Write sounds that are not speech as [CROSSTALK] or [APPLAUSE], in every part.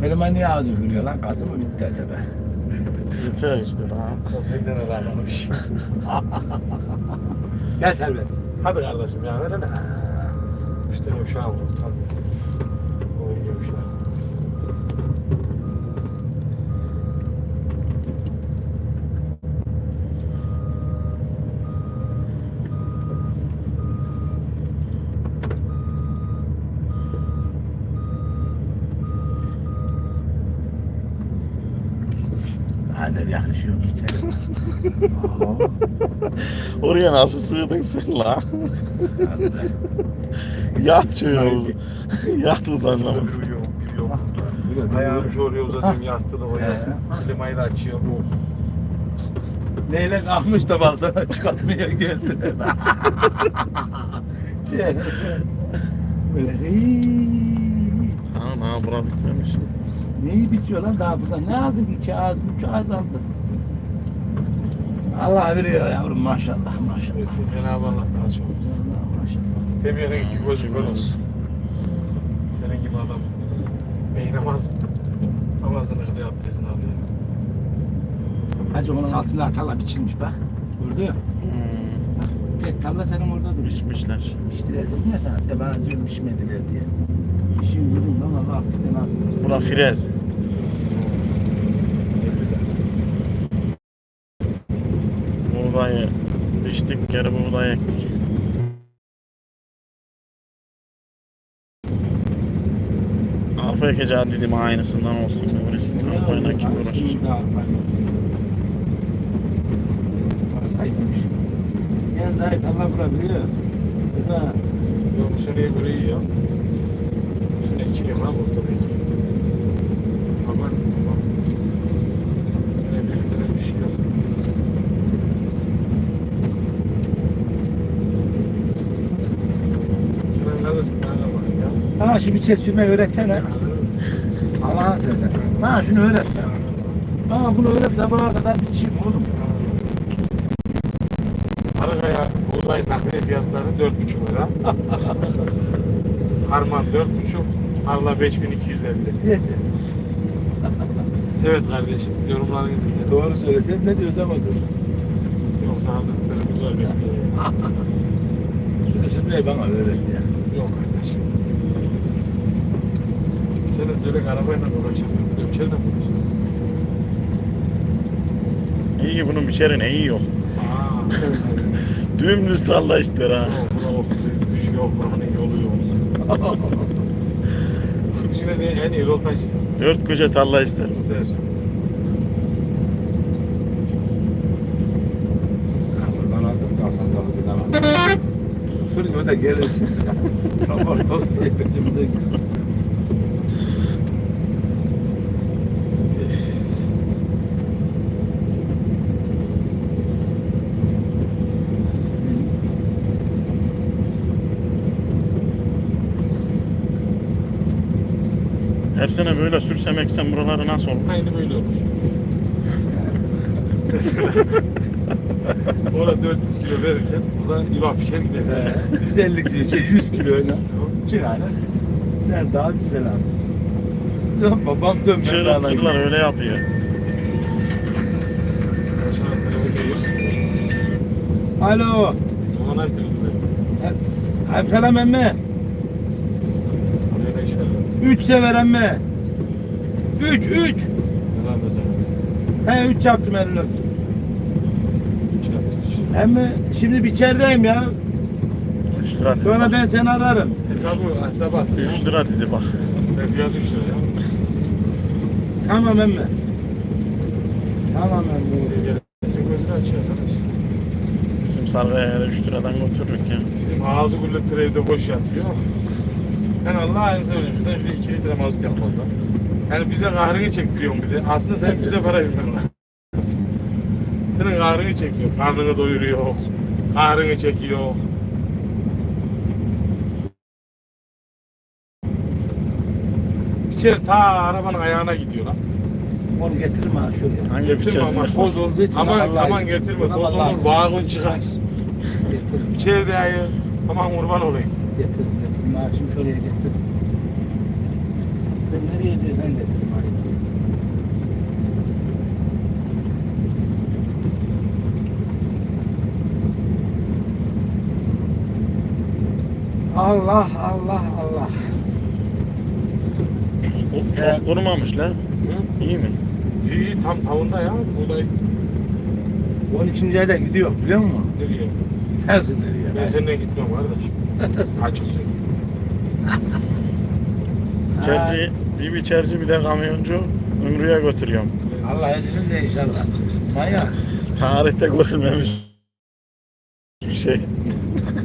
Klima niye ağzı vuruyor lan? Gazı mı bitti acaba? Yeter işte daha. O senden alakalı bir şey. Gel serbest. Hadi kardeşim ya ver hele. İşte uşağım bu tabii. Oyuncu Hadi yakışıyor mu senin? Oraya nasıl sığdın sen la? Yat şöyle uz- [LAUGHS] Yat uzanlamaz. Yürüyorum. Ayağımı şöyle uzatıyorum, yastığı da oraya. Klimayı da açıyorum. Neyle kalkmış da baksana çıkartmaya geldi. Böyle hii. Ha ha bura bitmemiş. Neyi bitiyor lan daha burada? Ne aldın? İki ağız, üç ağız aldın. Allah veriyor yavrum maşallah maşallah. Versin Cenab-ı Allah daha çok versin. Allah maşallah. İstemeyenin iki gözü kör olsun. Senin gibi adam bey namaz namazını kılıyor, abdestini alıyor. Hacı onun altında atala biçilmiş bak. Gördün mü? Hmm, Bak tek tavla senin orada duruyor. pişmişler. Piştiler dedim ya sana. De bana diyorum pişmediler diye. İşin yürüyün lan Allah affedin nasıl. Bura firez. Buğdayı biçtik geri buğday ektik. Arpa ekeceğim dedim aynısından olsun. Böyle. Arpayla kim uğraşır? En zayıf Allah vurabiliyor. Bu da Yok seneye göre iyi ya. Ha burada belki. Aman aman. Bir lira bir şey yok. Bana. Ha şu biçer sürme öğretsene. Allah'ın sen. Ha şunu öğret. Ha bunu öğret sabaha kadar biçeyim oğlum. Sarıkaya buğday nakliye fiyatları 4,5 lira. [LAUGHS] Harman 4,5, tarla 5250. Yeter. Evet kardeşim, yorumlarını dinle. Doğru söylesen ne diyorsam odur. Yoksa hazırlıklarımız var bekliyor. Şunu sürmeyi bana öğret ya. Yok kardeşim. Sene direkt arabayla uğraşacağım. Ölçerle uğraşacağım. İyi ki bunun biçeri ne iyi yok. [LAUGHS] Dümdüz tarla ister ha. Buna okuymuş. Yok buranın yolu yok. [LAUGHS] Yine de en iyi rol taşı Dört köşe tarla ister. ister. Kurban aldım 99'u da var. Fırın o da gelir. [LAUGHS] Rapor toz diye peşimize gidiyor. Her sene böyle sürsem eksem buraları nasıl olur? Aynı böyle olur. [LAUGHS] Orada 400 kilo verirken burada yulaf pişer gider. Ee, 150 kilo, şey 100 kilo öyle. Çırağına. Sen daha bir selam. Dön babam dön. Çığlıkçılar öyle yapıyor. Alo. Aman açtı bizi de. Hem selam emme. Oraya ne iş var? 3 sever emme. 3 3. Herhalde canım. He 3 yaptım elini öptüm. Emme şimdi bir içerideyim ya. 3 lira dedi. Sonra ben seni ararım. Hesabı hesap attı ya. 3 lira dedi bak. Ben fiyat 3 lira ya. Tamam emme. Tamam Bize emme. gelince gözünü açıyor arkadaş. Bizim sargaya 3 liradan götürürük ya. Bizim ağzı gülle trevde boş yatıyor. Ben Allah'ın söyleyeyim şuradan şöyle 2 litre mazot yapmazlar. Yani bize kahrını çektiriyorsun bir de. Aslında sen bize para vermen lazım. Senin kahrını çekiyor. Karnını doyuruyor. Kahrını çekiyor. İçeri ta arabanın ayağına gidiyor lan. Onu getirme ha şöyle. Hangi Getirme ama toz olduğu için. Aman, Vallahi- aman getirme. Toz olur, vagon çıkar. Getir. İçeri de ayı. Aman kurban olayım. Getir. Getir. Maaşımı şuraya getir. Sen nereye diyorsan getir. Allah Allah Allah. O çok kurumamış la. Hı? İyi mi? İyi tam tavında ya. Buğday 12. ayda gidiyor biliyor musun? nereye? Nasıl nereye? Ben seninle gitmiyorum kardeş. [LAUGHS] Açık söyleyeyim. [LAUGHS] İçerici, bir içerici bir de kamyoncu Ümrü'ye götürüyorum. Allah izninizle inşallah. Manyak. Tarihte görülmemiş bir şey.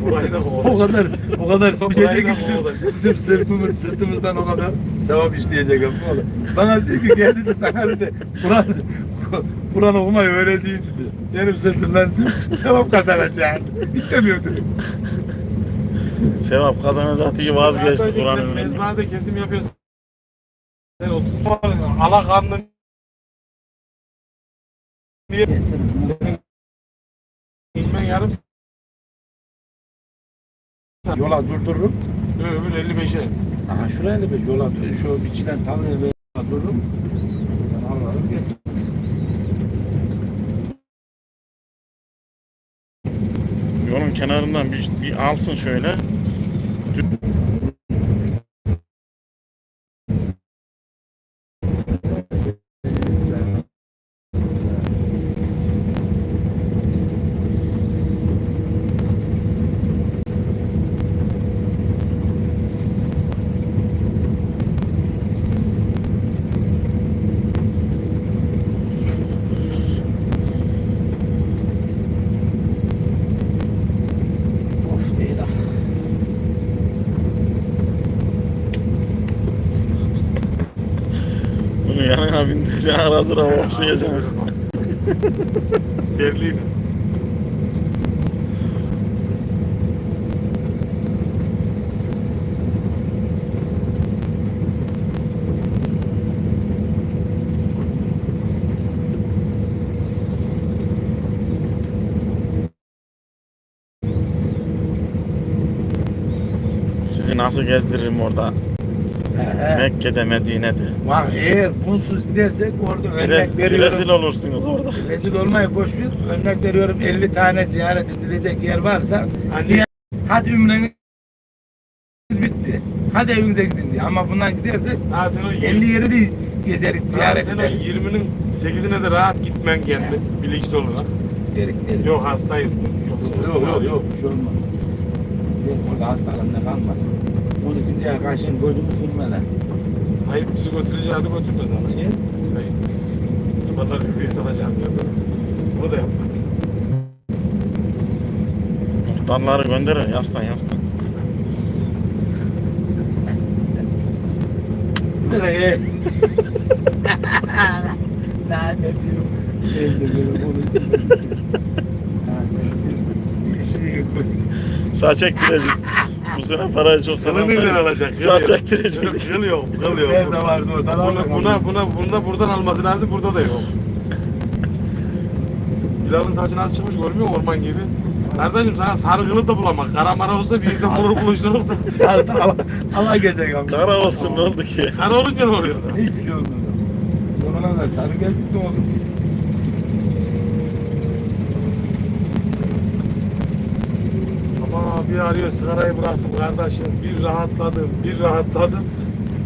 Burayı da O kadar o kadar bir da şey bizim, sırtımız sırtımızdan o kadar sevap işleyecek abi oğlum. Bana dedi ki geldi de sana dedi Kur'an Kur'an okumayı öğreteyim dedi. Benim sırtımdan sevap kazanacaksın. İstemiyor dedim. Sevap kazanacak diye vazgeçti Zaten Kur'an sen önünde. Mezbahada kesim yapıyorsun. Sen 30 ala karnın diye senin yarım Yola durdururum. öbür 55'e. Aha şuraya da bir yola dur. Şu biçilen bir yola dururum. Ben Allah'ım getir. Yolun kenarından bir, bir alsın şöyle. Of değil ah. Bunu bindireceksin ara sıra okşayacaksın. Berlin. Sizi nasıl gezdiririm orada? Mekke'de, Medine'de. Bak eğer bunsuz gidersek orada örnek Rez, veriyorum. rezil olursunuz orada. Rezil olmayı boş ver. Örnek veriyorum 50 tane ziyaret edilecek yer varsa diye, hadi ümreniz bitti. Hadi evinize gidin diye. Ama bundan gidersek o 50 yeri de gezerik Ha, ziyaret ederiz. 20'nin 8'ine de rahat gitmen kendi bilinçli olarak. Giderik giderik. Yok hastayım. Yok Yok yok yok. Bir şey olmaz. Gidelim orada hastalarında kalmaz. 12. ay kaşın gözümü sürmeler. Hayır bizi götüreceği hadi götürmedi ama. Şey, Hayır. Duvarlar hürriye salacağım diyordu. Onu da yapmadı. Muhtarları gönderin yaslan yaslan. Nereye? Lanet diyorum. Elde böyle konuşuyorum. Lanet diyorum. Bir [LAUGHS] yok. Bu sene parayı çok Kılı nereden kazansan alacak? sağ çektirecek. Kıl yok, kıl yok. Nerede vardı oradan Buna, almak buna, buna, bunda buradan alması lazım, burada da yok. Bilal'ın saçı nasıl çıkmış görmüyor musun orman gibi? Kardeşim sana sargılı da bulamak. Kara mara olsa bir de bulur buluşturur da. Allah, Allah, Allah gezecek ama. Kara olsun ne oldu ki? Kara olunca ne oluyor da? Hiçbir şey olmaz. Sonra da sarı gezdik ne oldu? Ama bir arıyor sigarayı bıraktım kardeşim. Bir rahatladım, bir rahatladım.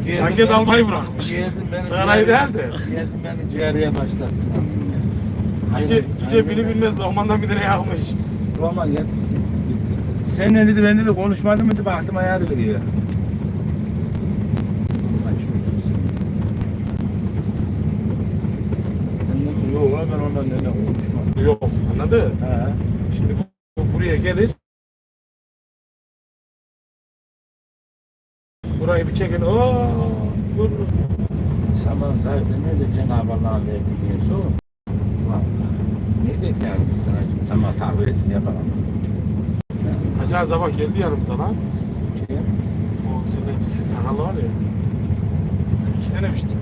Gezdim Paket almayı bırakmış. Gezdim beni Sigarayı değil de. Gezdim beni ciğeriye başlattı. Gece, gece biri bilmez Lokman'dan bir tane yakmış. Roman gel. Seninle dedi ben dedi konuşmadım mı dedi aklıma yer veriyor. Yok ben ondan neyle konuşmam. Yok anladın? He. Şimdi bu, bu buraya gelir. Burayı bir çekin. Oo, dur. Saman zaten neyse Cenab-ı Allah'ın verdiği sor. Vallahi. Ne de yani sana şimdi sama tahviresini yapamam. Hacı sabah geldi yanımıza lan. Şey, O senin sakallı var ya. İki sene biçtik.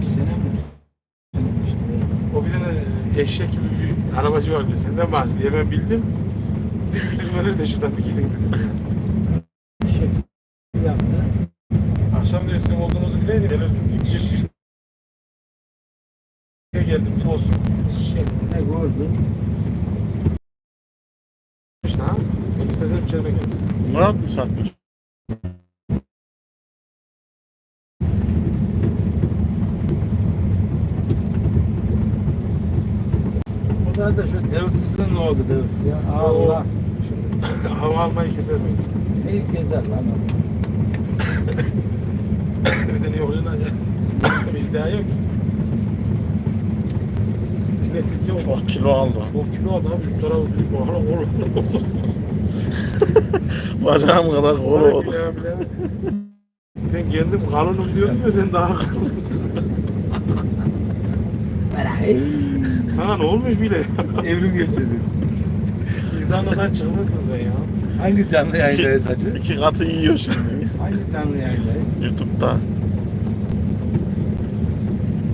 bir sene mi? O bir tane eşek gibi bir arabacı vardı. Senden bahsediyor. Ben bildim. Bir gidin verir de şuradan bir gidin dedim. Şey yaptı. Akşam diyor sizin olduğunuzu bile geldim bir olsun. Şeklinde gördüm. İşte ha. İstesem içerime geldim. Murat mı satmış? Bu da da şu devletçisi ne oldu devletçisi ya? Allah. Şimdi [LAUGHS] Hava almayı keser mi? neyi gezer lan o? Neden yok lan? Bir daha yok ki. Sineklik yok. Çok kilo aldı. Çok kilo adam üst tarafı büyük bahara olur. [LAUGHS] Bacağım kadar kolu oldu. Ben kendim kalınım diyorum ya sen daha kalınsın. Sana ne olmuş bile? Evrim geçirdim. İnsanlardan çıkmışsın sen ya. Hangi canlı yayındayız hacı? İki katı yiyor şimdi. Hangi canlı yayındayız? Youtube'da.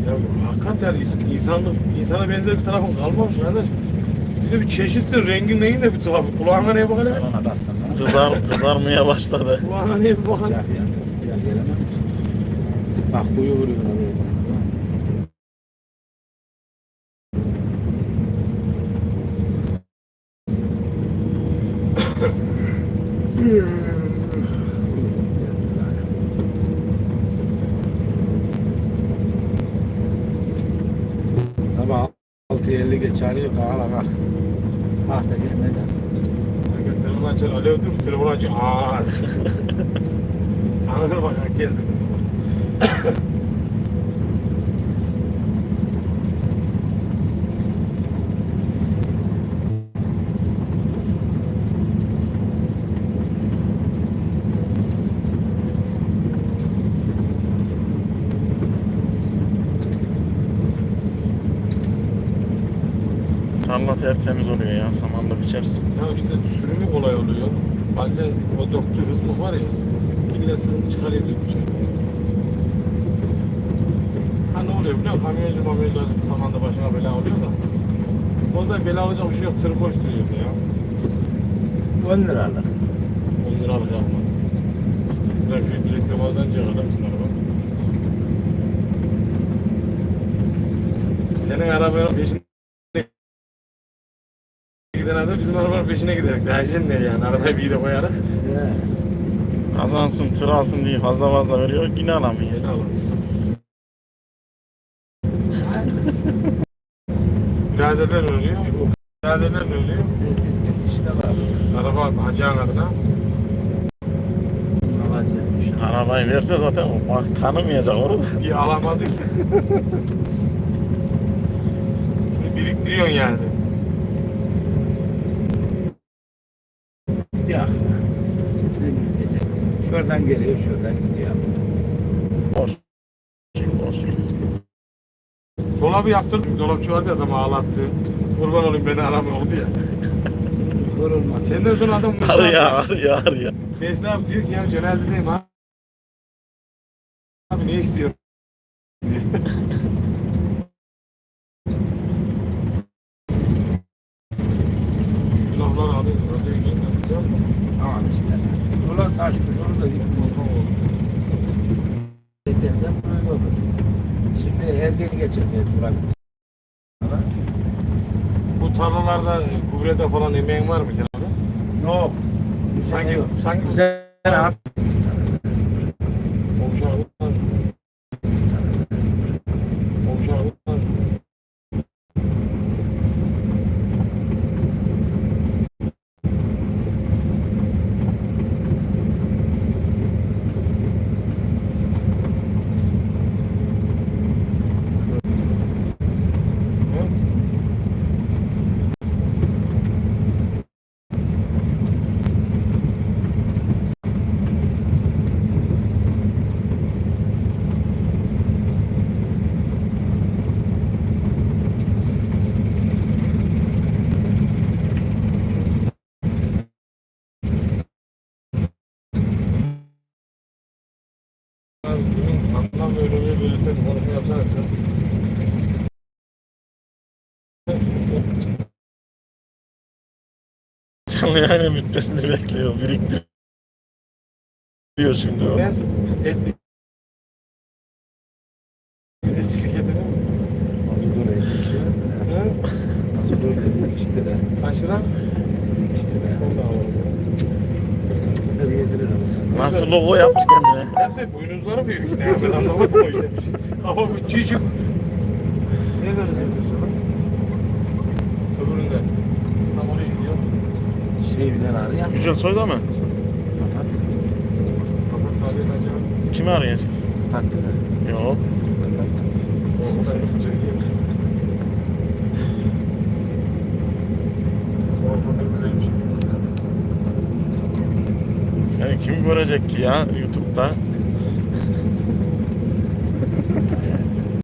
Ya hakikaten ins- insanlık, insana benzer bir tarafın kalmamış kardeş. Bir de bir çeşitsin, rengin neyin de bir tuhaf. Kulağına neye bak hele? Sana baksana. Kızar, kızarmaya başladı. Kulağına neye bir bak hele? Sıcak yani. Sıcak gelemem. Bak kuyu vuruyor oraya. Sabah 6.50 geç çağırıyor kahala bak. Bak da gelmeden. Herkes telefonu açar, alo diyor mu? Telefonu açıyor, aaa. Anladın mı geldi. Tarla tertemiz oluyor ya. Samanla biçersin. Ya işte sürümü kolay oluyor. Halle o döktüğü hızmık var ya, ille sıkıntı çıkarıyor dökünce. Ha ne oluyor biliyor musun? Kamyoncu mamyoncu azıcık zamanda başına bela oluyor da. Orada bela olacak bir şey yok, tır boş duruyordu ya. 10 liralık. 10 lira alacak olmaz. Ben şu direksiyon bazen kadar bizim araba. Senin arabanın peşine giden adam bizim arabanın peşine giderek. Şey ne yani? Arabayı bir yere koyarak. Kazansın, tır alsın diye fazla fazla veriyor. Yine alamıyor. Yeni alın. [LAUGHS] Biraderler ölüyor. Biraderler ölüyor. Araba hacıyan adına. Arabayı verse zaten o bak tanımayacak onu. [LAUGHS] Bir alamadık. [LAUGHS] Şimdi biriktiriyorsun yani. Ya. Şuradan geliyor, şuradan gidiyor. Boş. Boş. Dolabı yaptırdım. Dolapçı vardı ya adamı ağlattı. Kurban olayım beni arama oldu ya. Yorulma. Senden sonra adam Arıyor, arıyor, arıyor. Nesli abi diyor ki ya cenazedeyim ha. Abi ne istiyorsun? Günahlar mu? Tamam işte. Ulan taşmış onu da gittim. Edersem böyle olur. Şimdi Ergen'i geçeceğiz Burak. Bu tarlalarda, e, kubrede falan emeğin var mı kenarda? Yok. Sanki, sanki Güzel abi. bunun anlam bölümü birlikte konuşma yaparsak Canlı yani müddesini bekliyor, biriktiriyor şimdi o. Şirketi. Atatürk'ün. Aşıran Nasıl logo yapmış kendine? De boynuzları büyük. Ne ben anlamadım o işte. Ama bu çocuk. Ne verecek? Öbüründe. Tam oraya gidiyor. Şey tane arıyor. Güzel soyda mı? Kapat. Kapat tabi acaba. Kimi arayacak? Kapattı mı? Yok. Kapat. O da isim çekiyor. O da güzel bir şey. Seni kim görecek ki ya YouTube'da?